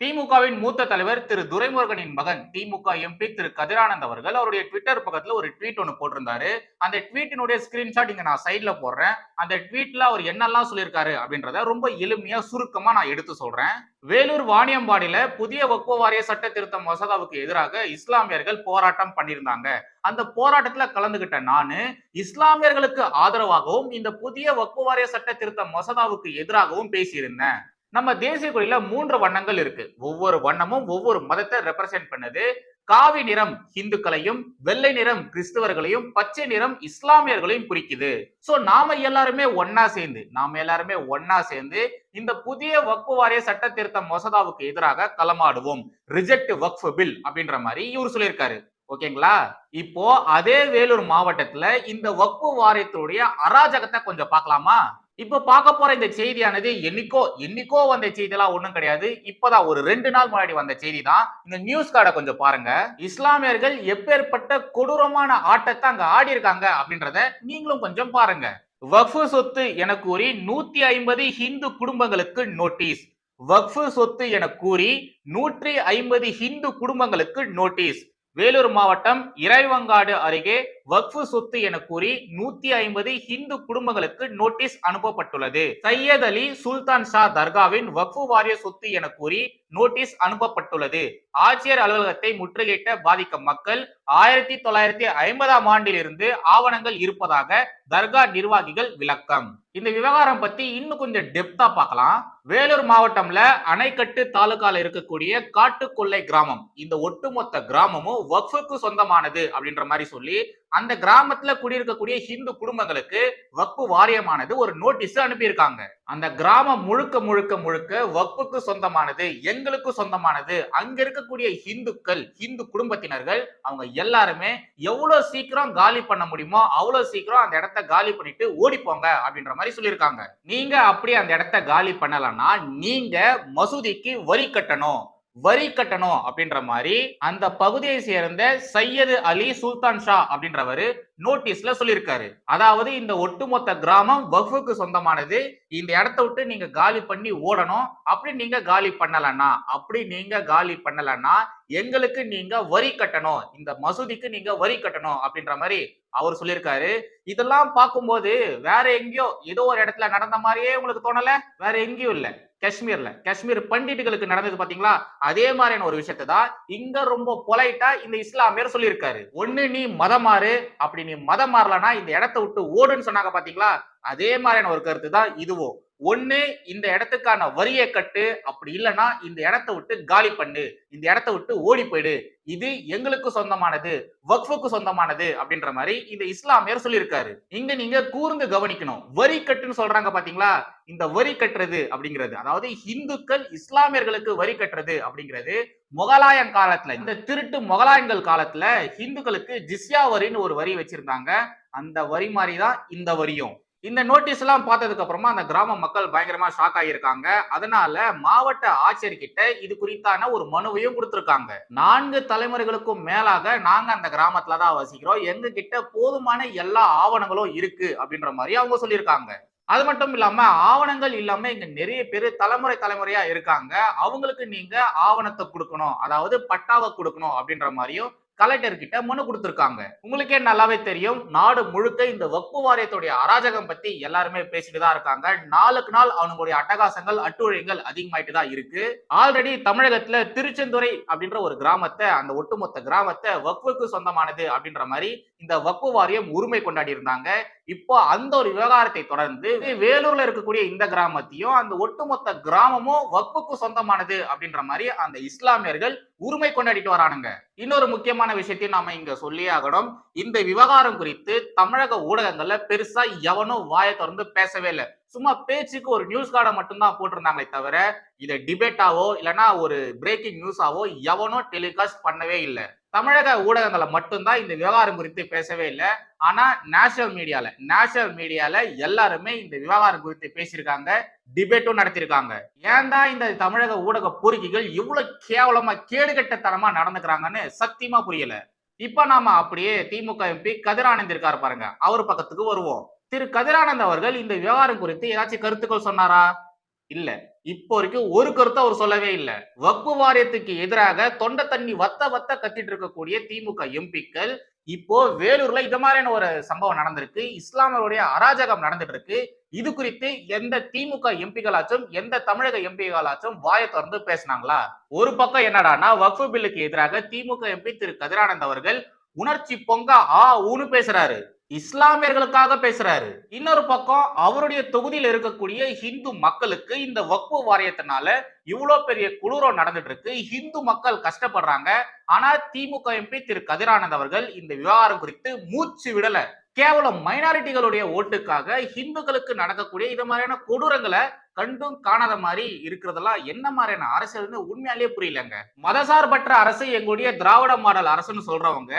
திமுகவின் மூத்த தலைவர் திரு துரைமுருகனின் மகன் திமுக எம்பி திரு கதிரானந்த் அவர்கள் அவருடைய ட்விட்டர் பக்கத்துல ஒரு ட்வீட் ஒன்று போட்டிருந்தாரு. அந்த ட்வீட்டினுடைய ஸ்கிரீன்ஷாட் இங்க நான் சைட்ல போடுறேன். அந்த ட்வீட்ல அவர் என்னெல்லாம் சொல்லியிருக்காரு அப்படின்றத ரொம்ப எளிமையா சுருக்கமா நான் எடுத்து சொல்றேன். வேலூர் வாணியம்பாடியில புதிய வக்பு வாரிய சட்ட திருத்த மசோதாவுக்கு எதிராக இஸ்லாமியர்கள் போராட்டம் பண்ணியிருந்தாங்க. அந்த போராட்டத்துல கலந்துகிட்ட நானு இஸ்லாமியர்களுக்கு ஆதரவாகவும் இந்த புதிய வக்குவாரிய சட்ட திருத்த மசோதாவுக்கு எதிராகவும் பேசியிருந்தேன். நம்ம தேசிய கொடியில மூன்று வண்ணங்கள் இருக்கு. ஒவ்வொரு வண்ணமும் ஒவ்வொரு மதத்தை ரெப்ரசென்ட் பண்ணுது. காவி நிறம் இந்துக்களையும் வெள்ளை நிறம் கிறிஸ்தவர்களையும் பச்சை நிறம் இஸ்லாமியர்களையும் குறிக்குது. சோ நாம எல்லாருமே ஒன்னா சேர்ந்து நாம எல்லாருமே ஒன்னா சேர்ந்து இந்த புதிய வக்ஃபு வாரிய சட்ட திருத்த மசோதாவுக்கு எதிராக களமாடுவோம் ரிஜெக்ட் வக்ஃப் பில் அப்படின்ற மாதிரி இவர் சொல்லியிருக்காரு. ஓகேங்களா? இப்போ அதே வேலூர் மாவட்டத்துல இந்த வக்ஃபு வாரியத்துடைய அராஜகத்தை கொஞ்சம் பார்க்கலாமா? இப்ப பார்க்க போற இந்த செய்தியானது என்னைக்கோ என்னைக்கோ வந்த செய்தியெல்லாம் ஒண்ணும் கிடையாது. இப்பதான் ஒரு ரெண்டு நாள் முன்னாடி வந்த செய்தி தான் இந்த நியூஸ் கார்டை கொஞ்சம் பாருங்க. இஸ்லாமியர்கள் எப்பேற்பட்ட கொடூரமான ஆட்டத்தை அங்க ஆடி இருக்காங்க அப்படின்றத நீங்களும் கொஞ்சம் பாருங்க. வக்ஃபு சொத்து என கூறி நூத்தி ஐம்பது ஹிந்து குடும்பங்களுக்கு நோட்டீஸ் வக்ஃபு சொத்து என கூறி நூற்றி ஐம்பது ஹிந்து குடும்பங்களுக்கு நோட்டீஸ் வேலூர் மாவட்டம் இறைவங்காடு அருகே வக்ஃபு சொத்து என கூறி நூத்தி ஐம்பது ஹிந்து குடும்பங்களுக்கு நோட்டீஸ் அனுப்பப்பட்டுள்ளது. சையத் அலி சுல்தான் ஷா தர்காவின் வக்ஃபு வாரிய சொத்து என கூறி நோட்டீஸ் அனுப்பப்பட்டுள்ளது. ஆட்சியர் அலுவலகத்தை முற்றுகையிட்ட பாதிக்க மக்கள் ஆயிரத்தி தொள்ளாயிரத்தி ஐம்பதாம் ஆண்டிலிருந்து ஆவணங்கள் இருப்பதாக தர்கா நிர்வாகிகள் விளக்கம். இந்த விவகாரம் பத்தி இன்னும் கொஞ்சம் டெப்தா பார்க்கலாம். வேலூர் மாவட்டம்ல அணைக்கட்டு தாலுகால இருக்கக்கூடிய காட்டுக்கொள்ளை கிராமம் இந்த ஒட்டுமொத்த கிராமமும் வக்ஃபுக்கு சொந்தமானது அப்படின்ற மாதிரி சொல்லி அந்த கிராமத்துல குடியிருக்கக்கூடிய ஹிந்து குடும்பங்களுக்கு வக்பு வாரியமானது ஒரு நோட்டீஸ் அனுப்பியிருக்காங்க. அந்த கிராமம் முழுக்க முழுக்க முழுக்க வக்புக்கு சொந்தமானது எங்களுக்கு சொந்தமானது அங்க இருக்கக்கூடிய ஹிந்துக்கள் ஹிந்து குடும்பத்தினர்கள் அவங்க எல்லாருமே எவ்வளவு சீக்கிரம் காலி பண்ண முடியுமோ அவ்வளவு சீக்கிரம் அந்த இடத்த காலி பண்ணிட்டு ஓடி போங்க அப்படின்ற மாதிரி சொல்லியிருக்காங்க. நீங்க அப்படி அந்த இடத்த காலி பண்ணலன்னா நீங்க மசூதிக்கு வரி கட்டணும். வரி கட்டணும் அப்படின்ற மாதிரி அந்த பகுதியை சேர்ந்த சையது அலி சுல்தான் ஷா அப்படின்றவரு நோட்டீஸ்ல சொல்லியிருக்காரு. அதாவது இந்த ஒட்டுமொத்த கிராமம் வஃபுக்கு சொந்தமானது. இந்த இடத்த விட்டு நீங்க காலி பண்ணி ஓடணும். அப்படி நீங்க காலி பண்ணலன்னா அப்படி நீங்க காலி பண்ணலன்னா எங்களுக்கு நீங்க வரி கட்டணும். இந்த மசூதிக்கு நீங்க வரி கட்டணும் அப்படின்ற மாதிரி அவர் சொல்லியிருக்காரு. இதெல்லாம் பார்க்கும்போது வேற எங்கேயோ ஏதோ ஒரு இடத்துல நடந்த மாதிரியே உங்களுக்கு தோணல? வேற எங்கேயும் இல்ல. காஷ்மீர்ல. காஷ்மீர் பண்டிட்டுகளுக்கு நடந்தது பாத்தீங்களா? அதே மாதிரியான ஒரு விஷயத்தை தான் இங்க ரொம்ப பொலைட்டா இந்த இஸ்லாமியர் சொல்லியிருக்காரு. ஒண்ணு நீ மதம் மாறு அப்படி நீ மதம் மாறலன்னா இந்த இடத்த விட்டு ஓடுன்னு சொன்னாங்க பாத்தீங்களா? அதே மாதிரியான ஒரு கருத்து தான் இதுவும். ஒண்ணு இந்த இடத்துக்கான வரியை கட்டு. அப்படி இல்லைன்னா இந்த இடத்த விட்டு காலி பண்ணு. இந்த இடத்த விட்டு ஓடி போயிடு. இது எங்களுக்கு சொந்தமானது வக்ஃபுக்கு சொந்தமானது அப்படின்ற மாதிரி இந்த இஸ்லாமியர் சொல்லியிருக்காரு. இங்க நீங்க கூர்ந்து கவனிக்கணும். வரி கட்டுன்னு சொல்றாங்க பாத்தீங்களா? இந்த வரி கட்டுறது அப்படிங்கிறது. அதாவது இந்துக்கள் இஸ்லாமியர்களுக்கு வரி கட்டுறது அப்படிங்கிறது முகலாயன் காலத்துல இந்த திருட்டு முகலாயன்கள் காலத்துல இந்துக்களுக்கு ஜிஸ்யா வரின்னு ஒரு வரி வச்சிருந்தாங்க. அந்த வரி மாதிரி தான் இந்த வரியும். இந்த நோட்டீஸ் எல்லாம் பார்த்ததுக்கு அப்புறமா அந்த கிராம மக்கள் பயங்கரமா ஷாக் ஆகியிருக்காங்க. அதனால மாவட்ட ஆட்சியர்கிட்ட இது குறித்தான ஒரு மனுவையும் கொடுத்திருக்காங்க. நான்கு தலைமுறைகளுக்கும் மேலாக நாங்க அந்த கிராமத்துல தான் வசிக்கிறோம். எங்க கிட்ட போதுமான எல்லா ஆவணங்களும் இருக்கு அப்படின்ற மாதிரி அவங்க சொல்லியிருக்காங்க. அது மட்டும் இல்லாம ஆவணங்கள் இல்லாம இங்க நிறைய பேர் தலைமுறை தலைமுறையா இருக்காங்க. அவங்களுக்கு நீங்க ஆவணத்தை கொடுக்கணும். அதாவது பட்டாவை கொடுக்கணும் அப்படின்ற மாதிரியும் கலெக்டர் கிட்ட மனு கொடுத்துருக்காங்க. உங்களுக்கே நல்லாவே தெரியும். நாடு முழுக்க இந்த வக்பு வாரியத்துடைய அராஜகம் பத்தி எல்லாருமே பேசிட்டு தான் இருக்காங்க. நாளுக்கு நாள் அவனுடைய அட்டகாசங்கள் அட்டுழியங்கள் அதிகமாயிட்டு தான் இருக்கு. ஆல்ரெடி தமிழகத்துல திருச்செந்துறை அப்படின்ற ஒரு கிராமத்தை அந்த ஒட்டுமொத்த கிராமத்தை வக்ஃபுக்கு சொந்தமானது அப்படின்ற மாதிரி இந்த வக்பு வாரியம் உரிமை கொண்டாடி இருந்தாங்க. இப்போ அந்த ஒரு விவகாரத்தை தொடர்ந்து வேலூர்ல இருக்கக்கூடிய இந்த கிராமத்தையும் அந்த ஒட்டுமொத்த கிராமமும் வக்புக்கு சொந்தமானது அப்படின்ற மாதிரி அந்த இஸ்லாமியர்கள் உரிமை கொண்டாடிட்டு வரானுங்க. இன்னொரு முக்கியமான விஷயத்தையும் நாம இங்க சொல்லியே ஆகணும். இந்த விவகாரம் குறித்து தமிழக ஊடகங்கள்ல பெருசா எவனும் வாயை திறந்து பேசவே இல்லை. சும்மா பேச்சுக்கு ஒரு நியூஸ் கார்டை மட்டும்தான் போட்டிருந்தாங்களே தவிர இதை டிபேட்டாவோ இல்லைன்னா ஒரு பிரேக்கிங் நியூஸாவோ எவனோ டெலிகாஸ்ட் பண்ணவே இல்லை. தமிழக ஊடகங்களை மட்டும்தான் இந்த விவகாரம் குறித்து பேசவே இல்லை. ஆனா நேஷனல் மீடியால நேஷனல் மீடியால எல்லாருமே இந்த விவகாரம் குறித்து பேசியிருக்காங்க. டிபேட்டும் நடத்தியிருக்காங்க. ஏன் தான் இந்த தமிழக ஊடக பொறுக்கிகள் இவ்வளவு கேவலமா கேடுகட்டத்தனமா நடந்துக்கிறாங்கன்னு சத்தியமா புரியல. இப்ப நாம அப்படியே திமுக எம்பி கதிரானந்த் இருக்காரு பாருங்க. அவர் பக்கத்துக்கு வருவோம். திரு கதிரானந்த் அவர்கள் இந்த விவகாரம் குறித்து ஏதாச்சும் கருத்துக்கள் சொன்னாரா? இல்ல. இப்போ வரைக்கும் ஒரு கருத்தை அவர் சொல்லவே இல்லை. வக்பு வாரியத்துக்கு எதிராக தொண்டை தண்ணி வத்த வத்த கத்திட்டு இருக்கக்கூடிய திமுக எம்பிக்கள் இப்போ வேலூர்ல இது மாதிரியான ஒரு சம்பவம் நடந்திருக்கு. இஸ்லாமியருடைய அராஜகம் நடந்துட்டு இருக்கு இது குறித்து எந்த திமுக எம்பிகளாச்சும் எந்த தமிழக எம்பிகளாச்சும் வாயை திறந்து பேசினாங்களா? ஒரு பக்கம் என்னடானா வக்ஃபு பில்லுக்கு எதிராக திமுக எம்பி திரு கதிரானந்த் அவர்கள் உணர்ச்சி பொங்க ஆ ஊனு பேசுறாரு. இஸ்லாமியர்களுக்காக பேசுறாரு. இன்னொரு பக்கம் அவருடைய தொகுதியில் இருக்கக்கூடிய ஹிந்து மக்களுக்கு இந்த வக்பு வாரியத்தினால இவ்வளவு பெரிய குளூரம் நடந்துட்டு இருக்கு. ஹிந்து மக்கள் கஷ்டப்படுறாங்க. ஆனா திமுக எம்பி திரு கதிரானந்த் அவர்கள் இந்த விவகாரம் குறித்து மூச்சு விடல. கேவலம் மைனாரிட்டிகளுடைய ஓட்டுக்காக ஹிந்துக்களுக்கு நடக்கக்கூடிய இது மாதிரியான கொடூரங்களை கண்டும் காணாத மாதிரி இருக்கிறதெல்லாம் என்ன மாதிரியான அரசியல்னு உண்மையாலேயே புரியலங்க. மதசார்பற்ற அரசு எங்களுடைய திராவிட மாடல் அரசுன்னு சொல்றவங்க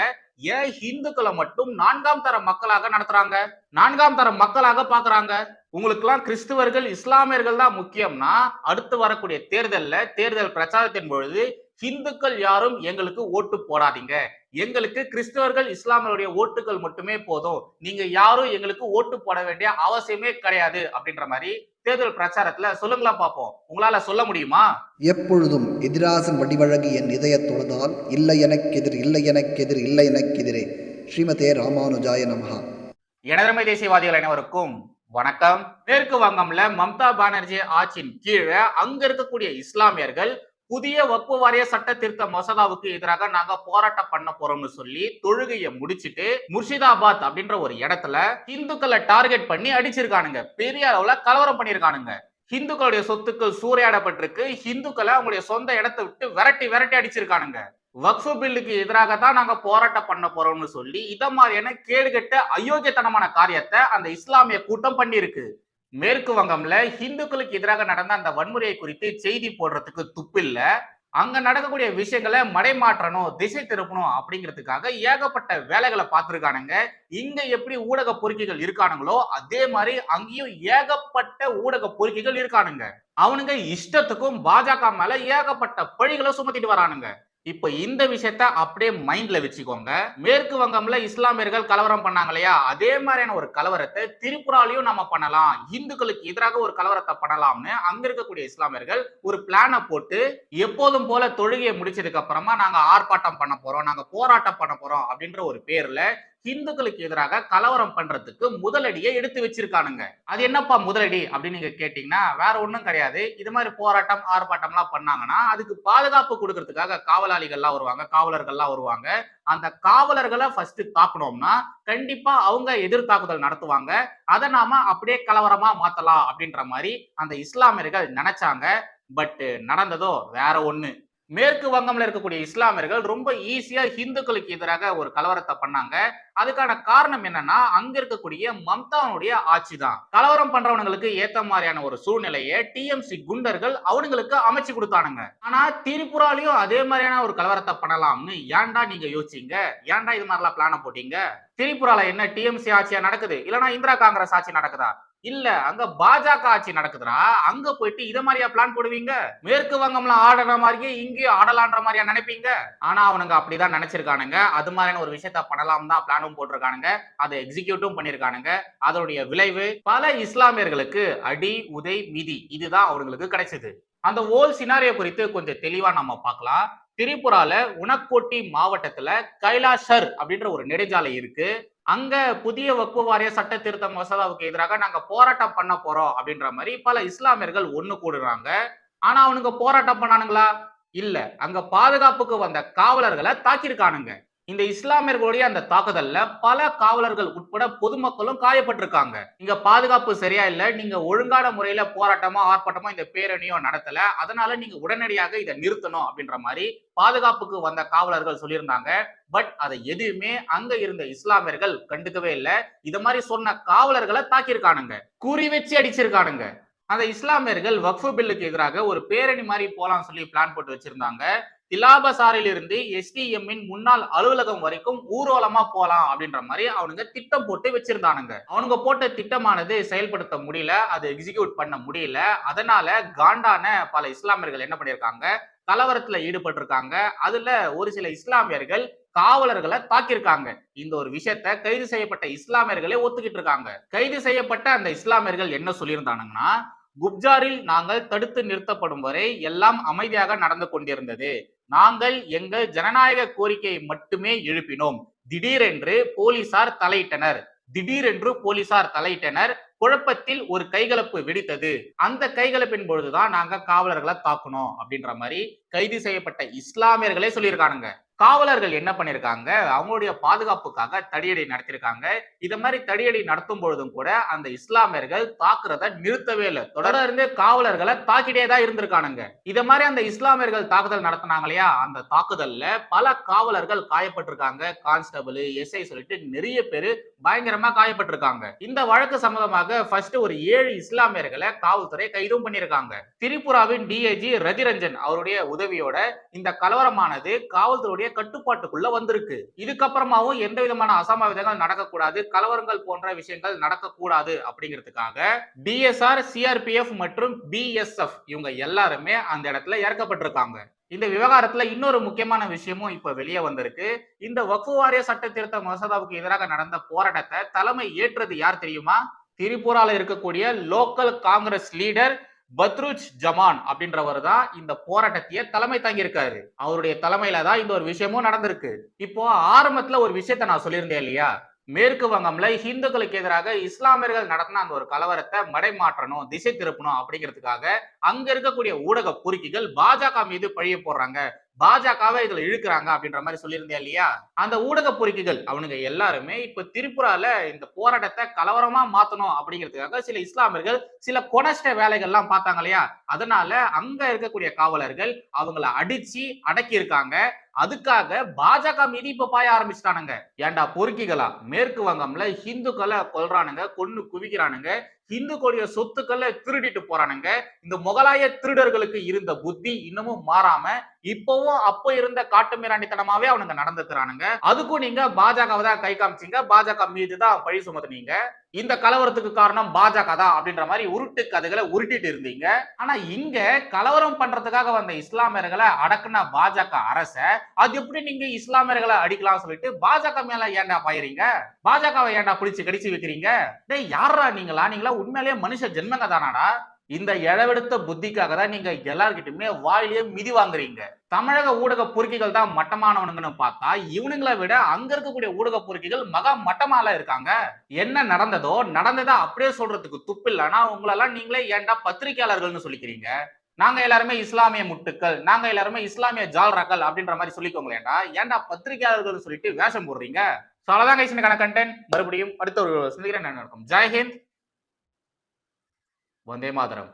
ஏன் ஹிந்துக்களை மட்டும் நான்காம் தர மக்களாக நடத்துறாங்க? நான்காம் தர மக்களாக பாக்குறாங்க. உங்களுக்கு எல்லாம் கிறிஸ்துவர்கள் இஸ்லாமியர்கள் தான் முக்கியம்னா அடுத்து வரக்கூடிய தேர்தல்ல தேர்தல் பிரச்சாரத்தின் பொழுது ஹிந்துக்கள் யாரும் எங்களுக்கு ஓட்டு போடாதீங்க. எங்களுக்கு கிறிஸ்தவர்கள் இஸ்லாமியருடைய ஓட்டுகள் மட்டுமே போதும். நீங்க யாரும் எங்களுக்கு ஓட்டு போட வேண்டிய அவசியமே கிடையாது அப்படின்ற மாதிரி தேர்தல் பிரச்சாரத்துல சொல்லுங்களா பாப்போம் உங்களால சொல்ல முடியுமா? எப்பொழுதும் எதிராசன் வடிவழகு என் இதயத் தொழுதால் இல்லை எனக்கெதிர் இல்லை எனக்கெதிர் இல்லை எனக்கெதிரே ஸ்ரீமதே ராமானுஜாய நமஹா. எனதருமை தேசியவாதிகள் அனைவருக்கும் வணக்கம். மேற்கு வங்கம்ல மம்தா பானர்ஜி ஆட்சியின் கீழே அங்க இருக்கக்கூடிய இஸ்லாமியர்கள் புதிய வக்பு வாரிய சட்ட திருத்த மசோதாவுக்கு எதிராக நாங்க போராட்டம் பண்ண போறோம்னு சொல்லி தொழுகையை முடிச்சிட்டு முர்ஷிதாபாத் அப்படின்ற ஒரு இடத்துல இந்துக்களை டார்கெட் பண்ணி அடிச்சிருக்கானுங்க. பெரிய அளவுல கலவரம் பண்ணிருக்கானுங்க. ஹிந்துக்களுடைய சொத்துக்கள் சூறையாடப்பட்டிருக்கு. ஹிந்துக்களை அவங்களுடைய சொந்த இடத்தை விட்டு விரட்டி விரட்டி அடிச்சிருக்கானுங்க. வக்ஃபு பில்லுக்கு எதிராக தான் நாங்க போராட்டம் பண்ண போறோம்னு சொல்லி இத மாதிரியான கேடுகட்ட அயோக்கியத்தனமான காரியத்தை அந்த இஸ்லாமிய கூட்டம் பண்ணியிருக்கு. மேற்கு வங்கம்ல ஹிந்துக்களுக்கு எதிராக நடந்த அந்த வன்முறையை குறித்து செய்தி போடுறதுக்கு துப்பில்ல. அங்க நடக்கக்கூடிய விஷயங்களை மடைமாற்றணும் திசை திருப்பணும் அப்படிங்கிறதுக்காக ஏகப்பட்ட வேலைகளை பார்த்துருக்கானுங்க. இங்க எப்படி ஊடக பொறுக்கிகள் இருக்கானுங்களோ அதே மாதிரி அங்கேயும் ஏகப்பட்ட ஊடக பொறுக்கிகள் இருக்கானுங்க. அவனுங்க இஷ்டத்துக்கும் பாஜக மேல ஏகப்பட்ட பழிகளை சுமத்திட்டு வரானுங்க. இப்ப இந்த விஷயத்த அப்படியே மைண்ட்ல வச்சுக்கோங்க. மேற்கு வங்கம்ல இஸ்லாமியர்கள் கலவரம் பண்ணாங்க இல்லையா? அதே மாதிரியான ஒரு கலவரத்தை திரிபுராலையும் நம்ம பண்ணலாம். இந்துக்களுக்கு எதிராக ஒரு கலவரத்தை பண்ணலாம்னு அங்க இருக்கக்கூடிய இஸ்லாமியர்கள் ஒரு பிளானை போட்டு எப்போதும் போல தொழுகையை முடிச்சதுக்கு அப்புறமா நாங்க ஆர்ப்பாட்டம் பண்ண போறோம் நாங்க போராட்டம் பண்ண போறோம் அப்படின்ற ஒரு பேர்ல ஹிந்துக்களுக்கு எதிராக கலவரம் பண்றதுக்கு முதலடியை எடுத்து வச்சிருக்கானுங்க. அது என்னப்பா முதலடி அப்படின்னு நீங்க கேட்டீங்கன்னா வேற ஒன்றும் கிடையாது. இது மாதிரி போராட்டம் ஆர்ப்பாட்டம்லாம் பண்ணாங்கன்னா அதுக்கு பாதுகாப்பு கொடுக்கறதுக்காக காவலாளிகள்லாம் வருவாங்க காவலர்கள்லாம் வருவாங்க. அந்த காவலர்களை ஃபர்ஸ்ட் தாக்கணும்னா கண்டிப்பா அவங்க எதிர் தாக்குதல் நடத்துவாங்க. அதை நாம அப்படியே கலவரமா மாத்தலாம் அப்படின்ற மாதிரி அந்த இஸ்லாமியர்கள் நினைச்சாங்க. பட் நடந்ததோ வேற ஒண்ணு. மேற்கு வங்கம்ல இருக்கக்கூடிய இஸ்லாமியர்கள் ரொம்ப ஈஸியா ஹிந்துக்களுக்கு எதிராக ஒரு கலவரத்தை பண்ணாங்க. அதுக்கான காரணம் என்னன்னா அங்க இருக்கக்கூடிய மம்தாவுடைய ஆட்சி தான் கலவரம் பண்றவனுங்களுக்கு ஏத்த மாதிரியான ஒரு சூழ்நிலையை டிஎம்சி குண்டர்கள் அவனுங்களுக்கு அமைச்சு கொடுத்தானுங்க. ஆனா திரிபுராலையும் அதே மாதிரியான ஒரு கலவரத்தை பண்ணலாம்னு ஏன்டா நீங்க யோசிச்சீங்க? ஏன்டா இது மாதிரிலாம் பிளான போட்டீங்க? திரிபுரால என்ன டிஎம்சி ஆட்சியா நடக்குது? இல்லைன்னா இந்திரா காங்கிரஸ் ஆட்சி நடக்குதா? இல்ல அங்க பாஜக ஆட்சி நடக்குதுடா. அங்க போயிட்டு இத மாதிரியா பிளான் போடுவீங்க? மேற்கு வங்கம்ல ஆடுற மாதிரியே இங்கேயும் ஆடலான்ற மாதிரியா நினைப்பீங்க? ஆனா அவனுங்க அப்படிதான் நினைச்சிருக்கானுங்க. அது மாதிரியான ஒரு விஷயத்த பண்ணலாம் தான் பிளானும் போட்டிருக்கானுங்க. அதை எக்ஸிக்யூட்டும் பண்ணிருக்கானுங்க. அதனுடைய விளைவு பல இஸ்லாமியர்களுக்கு அடி உதை மிதி இதுதான் அவங்களுக்கு கிடைச்சது. அந்த ஓல் சினாரியோ குறித்து கொஞ்சம் தெளிவா நம்ம பார்க்கலாம். திரிபுரால உனக்கோட்டி மாவட்டத்துல கைலாஷர் அப்படின்ற ஒரு நெடுஞ்சாலை இருக்கு. அங்க புதிய வக்பு வாரிய சட்ட திருத்த மசோதாவுக்கு எதிராக நாங்க போராட்டம் பண்ண போறோம் அப்படின்ற மாதிரி பல இஸ்லாமியர்கள் ஒண்ணு கூடுறாங்க. ஆனா அவனுங்க போராட்டம் பண்ணானுங்களா? இல்ல. அங்க பாதுகாப்புக்கு வந்த காவலர்களை தாக்கியிருக்கானுங்க. இந்த இஸ்லாமியர்களுடைய அந்த தாக்குதல்ல பல காவலர்கள் உட்பட பொதுமக்களும் காயப்பட்டிருக்காங்க. இங்க பாதுகாப்பு சரியா இல்ல நீங்க ஒழுங்கான முறையில போராட்டமோ ஆர்ப்பாட்டமோ இந்த பேரணியோ நடத்தல அதனால நீங்க உடனடியாக இதை நிறுத்தணும் அப்படின்ற மாதிரி பாதுகாப்புக்கு வந்த காவலர்கள் சொல்லியிருந்தாங்க. பட் அதை எதுவுமே அங்க இருந்த இஸ்லாமியர்கள் கண்டுக்கவே இல்லை. இது மாதிரி சொன்ன காவலர்களை தாக்கியிருக்கானுங்க. குறி வச்சு அடிச்சிருக்கானுங்க. அந்த இஸ்லாமியர்கள் வக்ஃபு பில்லுக்கு எதிராக ஒரு பேரணி மாதிரி போலாம் சொல்லி பிளான் போட்டு வச்சிருந்தாங்க. திலாபசாரிலிருந்து எஸ்டிஎம்மின் முன்னாள் அலுவலகம் வரைக்கும் ஊர்வலமா போலாம் அப்படின்ற மாதிரி அவனுங்க திட்டம் போட்டு வச்சிருந்தானுங்க. அவனுங்க போட்ட திட்டமானது செயல்படுத்த முடியல அது எக்ஸிக்யூட் பண்ண முடியல. அதனால காண்டான பல இஸ்லாமியர்கள் என்ன பண்ணியிருக்காங்க கலவரத்துல ஈடுபட்டிருக்காங்க. அதுல ஒரு சில இஸ்லாமியர்கள் காவலர்களை தாக்கியிருக்காங்க. இந்த ஒரு விஷயத்த கைது செய்யப்பட்ட இஸ்லாமியர்களே ஒத்துக்கிட்டு இருக்காங்க கைது செய்யப்பட்ட அந்த இஸ்லாமியர்கள் என்ன சொல்லியிருந்தானுங்கன்னா குப்ஜாரில் நாங்கள் தடுத்து நிறுத்தப்படும் வரை எல்லாம் அமைதியாக நடந்து கொண்டிருந்தது. நாங்கள் எங்கள் ஜனநாயக கோரிக்கையை மட்டுமே எழுப்பினோம். திடீரென்று போலீசார் தலையிட்டனர். திடீரென்று போலீசார் தலையிட்டனர். குழப்பத்தில் ஒரு கைகலப்பு வெடித்தது. அந்த கைகலப்பின் பொழுதுதான் நாங்க காவலர்களை தாக்கணும் அப்படின்ற மாதிரி கைது செய்யப்பட்ட இஸ்லாமியர்களே சொல்லியிருக்கானுங்க. காவலர்கள் என்ன பண்ணிருக்காங்க அவங்களுடைய பாதுகாப்புக்காக தடியடி நடத்திருக்காங்க இத மாதிரி தடியடி நடத்தும் பொழுதும் கூட அந்த இஸ்லாமியர்கள் தாக்குறத நிறுத்தவே இல்லை. தொடர்ந்து காவலர்களை தாக்கிட்டே தான் இருந்திருக்கானுங்க. இத மாதிரி அந்த இஸ்லாமியர்கள் தாக்குதல் நடத்தினாங்க இல்லையா அந்த தாக்குதல்ல பல காவலர்கள் காயப்பட்டிருக்காங்க. கான்ஸ்டபிள் எஸ்ஐ சொல்லிட்டு நிறைய பேரு பயங்கரமா காயப்பட்டிருக்காங்க. இந்த வழக்கு சம்பந்தமாக ஃபர்ஸ்ட் ஒரு ஏழு இஸ்லாமியர்களை காவல்துறை கைதும் பண்ணியிருக்காங்க. திரிபுராவின் டிஐஜி ரதிரஞ்சன் அவருடைய உதவியோட இந்த கலவரமானது காவல்துறையுடைய கட்டுப்பாட்டுக்குள்ள வந்திருக்கு. இதுக்கப்புறமாவும் எந்த விதமான அசம்பாவிதங்கள் நடக்கக்கூடாது கலவரங்கள் போன்ற விஷயங்கள் நடக்கக்கூடாது அப்படிங்கிறதுக்காக டிஎஸ்ஆர் சிஆர்பிஎஃப் மற்றும் பிஎஸ்எஃப் இவங்க எல்லாருமே அந்த இடத்துல இறக்கப்பட்டிருக்காங்க. இந்த விவகாரத்துல இன்னொரு முக்கியமான விஷயமும் இப்ப வெளியே வந்திருக்கு. இந்த வக்ஃபு வாரிய சட்ட திருத்த மசோதாவுக்கு எதிராக நடந்த போராட்டத்தை தலைமை ஏற்றது யார் தெரியுமா? திரிபுரால இருக்கக்கூடிய லோக்கல் காங்கிரஸ் லீடர் பத்ருஜ் ஜமான் அப்படின்றவர் தான் இந்த போராட்டத்தையே தலைமை தாங்கியிருக்காரு. அவருடைய தலைமையில தான் இந்த ஒரு விஷயமும் நடந்திருக்கு. இப்போ ஆரம்பத்துல ஒரு விஷயத்த நான் சொல்லியிருந்தேன் இல்லையா? மேற்கு வங்கம்ல இந்துக்களுக்கு எதிராக இஸ்லாமியர்கள் நடத்தின அந்த ஒரு கலவரத்தை மடைமாற்றணும் திசை திருப்பணும் அப்படிங்கிறதுக்காக அங்க இருக்கக்கூடிய ஊடக பொறுக்கிகள் பாஜக மீது பழிய போடுறாங்க. பாஜகவை இதுல இழுக்கிறாங்க அப்படின்ற மாதிரி சொல்லியிருந்தேன் இல்லையா? அந்த ஊடக பொறிக்கைகள் அவனுங்க எல்லாருமே இப்ப திரிபுரால இந்த போராட்டத்தை கலவரமா மாத்தணும் அப்படிங்கிறதுக்காக சில இஸ்லாமியர்கள் சில கொனஷ்ட வேலைகள்லாம் பார்த்தாங்க இல்லையா? அதனால அங்க இருக்கக்கூடிய காவலர்கள் அவங்கள அடிச்சு அடக்கி இருக்காங்க அதுக்காக பாஜக மீது இப்ப பாய ஆரம்பிச்சிட்டானுங்க. ஏன்டா பொறுக்கிகளா? மேற்கு வங்கம்ல ஹிந்துக்களை கொல்றானுங்க கொன்னு குவிக்கிறானுங்க. ஹிந்துக்களுடைய சொத்துக்களை திருடிட்டு போறானுங்க. இந்த முகலாய திருடர்களுக்கு இருந்த புத்தி இன்னமும் மாறாம இப்பவும் அப்ப இருந்த காட்டுமிராண்டித்தனமாவே அவனுங்க நடந்துக்கிறானுங்க. அதுக்கும் நீங்க பாஜகவை தான் கை காமிச்சீங்க. பாஜக மீது தான் பழி சுமத்துனீங்க. இந்த கலவரத்துக்கு காரணம் பாஜக தான் அப்படின்ற மாதிரி உருட்டு கதைகளை உருட்டிட்டு இருந்தீங்க. ஆனா இங்க கலவரம் பண்றதுக்காக வந்த இஸ்லாமியர்களை அடக்குன பாஜக அரசை அது எப்படி நீங்க இஸ்லாமியர்களை அடிக்கலாம் சொல்லிட்டு பாஜக மேல ஏன்டா பாயிறீங்க? பாஜகவை ஏன்டா பிடிச்சு கடிச்சு வைக்கிறீங்க? டேய் யாரா நீங்களா? நீங்களா உண்மையிலேயே மனுஷ ஜென்மங்க தானாடா. இந்த இழவெடுத்த புத்திக்காக தான் நீங்க எல்லார்கிட்டயுமே வாயிலேயே மிதி வாங்குறீங்க. தமிழக ஊடக பொறுக்கிகள் தான் மட்டமானவனுங்கன்னு பார்த்தா இவனுங்களை விட அங்க இருக்கக்கூடிய ஊடக பொறுக்கிகள் மகா மட்டமால இருக்காங்க. என்ன நடந்ததோ நடந்ததா அப்படியே சொல்றதுக்கு துப்பு இல்லைன்னா உங்களெல்லாம் நீங்களே ஏன்டா பத்திரிகையாளர்கள்னு சொல்லிக்கிறீங்க? நாங்க எல்லாருமே இஸ்லாமிய முட்டுக்கள் நாங்க எல்லாருமே இஸ்லாமிய ஜால்ராக்கள் அப்படின்ற மாதிரி சொல்லிக்கோங்களேன்னா ஏன்டா பத்திரிகையாளர்கள் சொல்லிட்டு வேஷம் போடுறீங்க? ஸோ அவ்வளோதான் கைசினுக்கான கண்டென்ட் மறுபடியும் அடுத்த ஒரு சந்திக்கிறேன். என்ன நடக்கும்? ஜெய்ஹிந்த் வந்தே மாதரம்.